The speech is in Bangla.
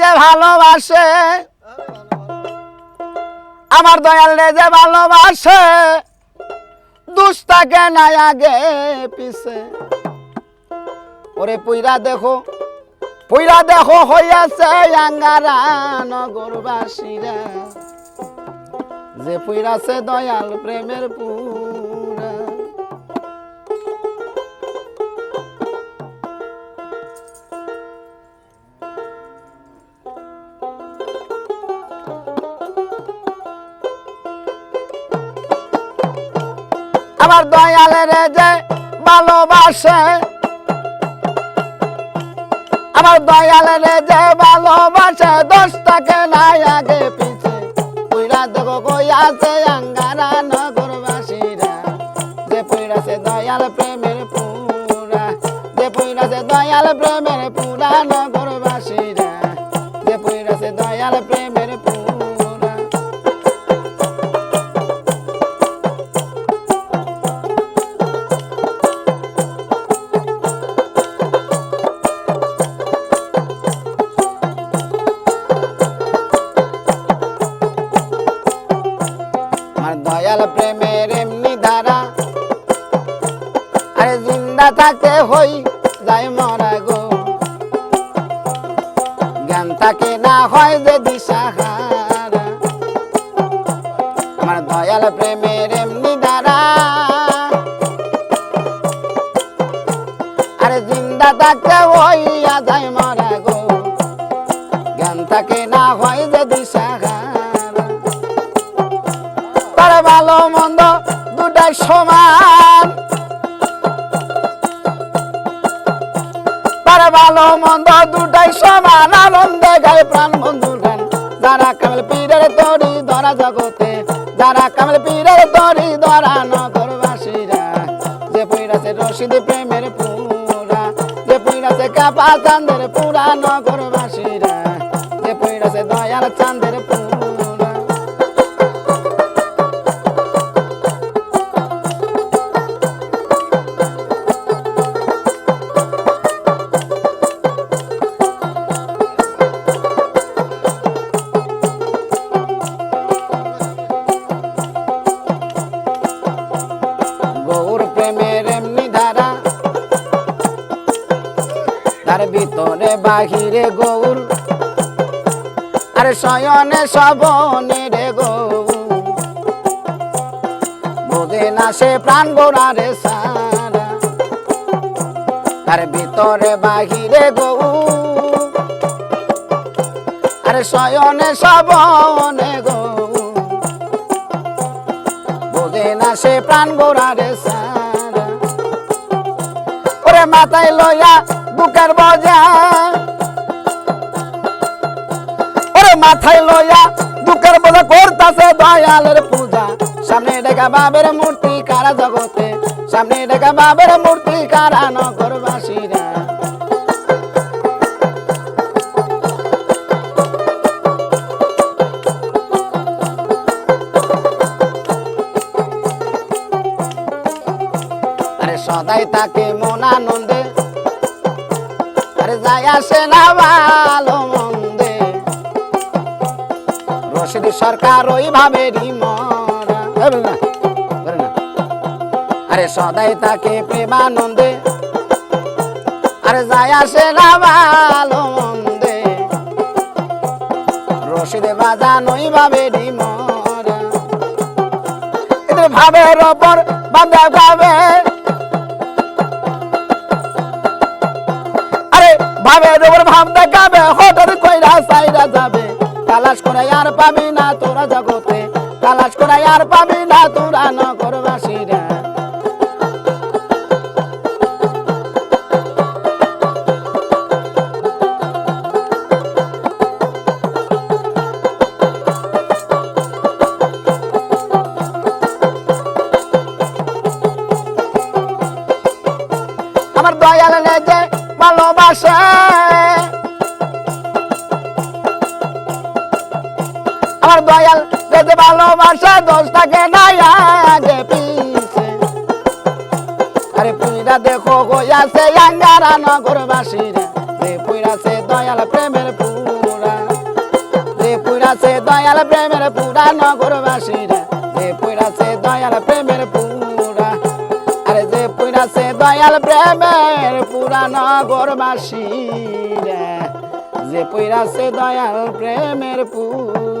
যে ভালোবাসে, আমার দয়াল রে যে ভালোবাসে দুস্তাকে নাই আগে পিছে। ওরে পুইরা দেখো পুইরা দেখো হইয়াছে আঙ্গারা নগরবাসীরা। যে পুইরাছে দয়াল প্রেমের পুরা আমার দয়ালের যে ভালোবাসে। আমার দয়ালের যে ভালোবাসে দশটাকে নাই আগে পিছে। পুইরা দেখো কই আছে আঙ্গারা নগরবাসীরা যে পুইরাছে দয়াল প্রেমের পুরা। যে পুইরাছে দয়াল প্রেমের পুরা নগরবাসীরা যে পুইরাছে দয়াল প্রেমের আর দয়াল প্রেমের এমনি ধারা। আরে জিন্দা থাকে হই, যাই মরা গো। জ্ঞান থাকে না হয় যে দিশাহারা। আমার দয়াল প্রেমের এমনি ধারা। আরে জিন্দা থাকে হইয়া যাই মরা গো। জ্ঞান থাকে না হয় ভালো মন্দ দুটাই সমান। তার ভালো মন্দ দুটাই সমান, আনন্দে গায়ে প্রাণ বন্ধুর গান। যারা কামেল পীরের তরি ধরা জগতে, যারা কামেল পীরের তরি ধরা নগরবাসীরা। যে পইরাছে রশিদ প্রেমের পুরা, যে পইরাছে কাপা চাঁদের পুরা নগরবাসীরা। যে পইরাছে দয়াল চাঁদের ভিতরে বাহিরে গৌর। আরে শয়নে সবনে রে গৌর। না সে প্রাণ গোড়ারে সারা। তার ভিতরে বাহিরে গৌর। আরে শয়নে সবনে গৌর। না সে প্রাণ গোড়ারে সারা। ওরে মাথায় লইয়া বুকের বজা। ওরে মাথায় লইয়া বুকের বোঝা করতাছে দয়ালের পূজা। সামনে ডেকা বাবের মূর্তি কারা জগতে? সামনে ডেকা বাবের মূর্তি কারা নগরবাসীরা? সদাই তাকে মন আনন্দে যাই আসে রশিদ সরকার ওইভাবে। আরে সদাই তাকে প্রেমানন্দে। আরে যাই আসে না ভালো মন্দে। রশিদে বাজান ওইভাবে মরা এদের ভাবের বাঁধা ভাবে ভাবের ওপর ভাব দেখাবে, হঠাৎ কইরা সাইরা যাবে। তালাশ করে আর পাবি না তোরা জগতে, তালাশ করে আর পাবি না তোরা নগরবাসীরা। আমার দয়াল যে ভালোবাসে। আমার দয়াল যে ভালোবাসে, দোষটাকে নাই আগে পিছে। আরে পুইরা দেখো গইয়াছে আঙ্গারা নগরবাসীরা যে পুইরাছে দয়াল প্রেমের পুরা। দয়াল প্রেমের পুরা নগরবাসীরা যে পইরাছে দয়াল প্রেমের পুরা। পইরাছে দয়াল প্রেমের পুরানো গোরবাসী যে পইরাছে দয়াল প্রেমের পুরা